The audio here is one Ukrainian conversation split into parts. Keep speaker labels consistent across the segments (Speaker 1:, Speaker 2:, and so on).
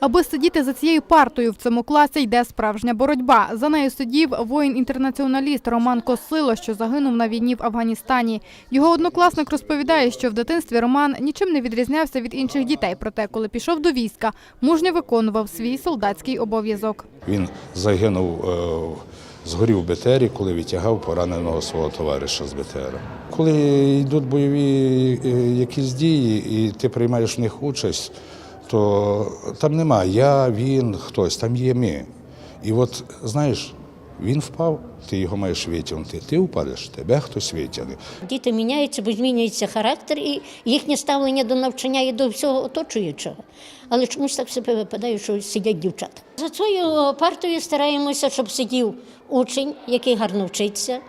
Speaker 1: Аби сидіти за цією партою в цьому класі йде справжня боротьба. За нею сидів воїн-інтернаціоналіст Роман Косило, що загинув на війні в Афганістані. Його однокласник розповідає, що в дитинстві Роман нічим не відрізнявся від інших дітей. Проте, коли пішов до війська, мужньо виконував свій солдатський обов'язок.
Speaker 2: Він загинув, е, згорів в БТРі, коли відтягав пораненого свого товариша з БТР. Коли йдуть бойові е, якісь дії, і ти приймаєш в них участь, то там нема я, він, хтось, там є ми. І от знаєш, він впав, ти його маєш витягнути. Ти впадеш, тебе хтось витягне.
Speaker 3: Діти міняються, бо змінюється характер і їхнє ставлення до навчання і до всього оточуючого. Але чомусь так себе випадає, що сидять дівчата. За цією партою стараємося, щоб сидів учень, який гарно вчиться,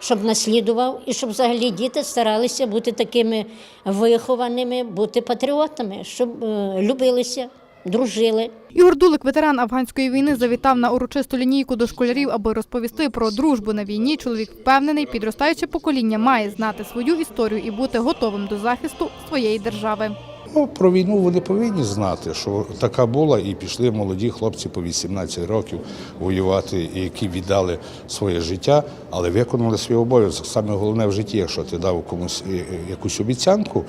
Speaker 3: щоб наслідував, і щоб взагалі діти старалися бути такими вихованими, бути патріотами, щоб е, любилися, дружили.
Speaker 1: Ігор Дулик, ветеран афганської війни, завітав на урочисту лінійку до школярів, аби розповісти про дружбу на війні. Чоловік впевнений, підростаюче покоління має знати свою історію і бути готовим до захисту своєї держави.
Speaker 2: Ну, про війну вони повинні знати, що така була, і пішли молоді хлопці по 18 років воювати, які віддали своє життя, але виконали свій обов'язок. Саме головне в житті, якщо ти дав комусь е, е, якусь обіцянку,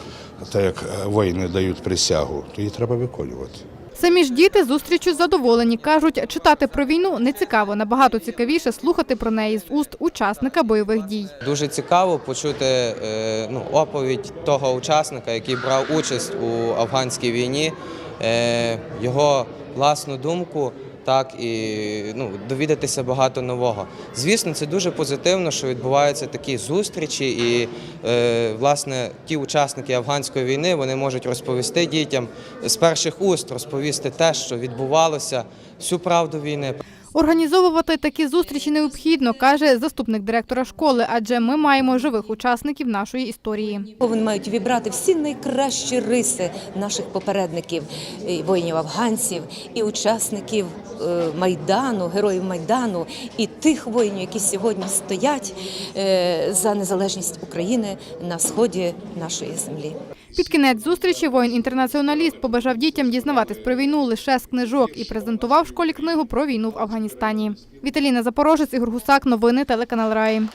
Speaker 2: так як е, воїни дають присягу, то її треба виконувати.
Speaker 1: Самі ж діти зустрічю задоволені. Кажуть, читати про війну не цікаво, набагато цікавіше слухати про неї з уст учасника бойових дій.
Speaker 4: Дуже цікаво почути е, ну, оповідь того учасника, який брав участь у афганській війні, е, його власну думку. Так і ну довідатися багато нового. Звісно, це дуже позитивно, що відбуваються такі зустрічі, і е, власне ті учасники афганської війни вони можуть розповісти дітям з перших уст, розповісти те, що відбувалося, всю правду війни.
Speaker 1: Організовувати такі зустрічі необхідно, каже заступник директора школи, адже ми маємо живих учасників нашої історії.
Speaker 5: Вони мають вібрати всі найкращі риси наших попередників, воїнів афганців, і учасників е, майдану, героїв майдану, і тих воїнів, які сьогодні стоять е, за незалежність України на сході нашої землі.
Speaker 1: Під кінець зустрічі воїн-інтернаціоналіст побажав дітям дізнаватись про війну лише з книжок і презентував в школі книгу про війну в Афганістані. Віталіна Запорожець, Ігор Гусак, новини телеканал Раї.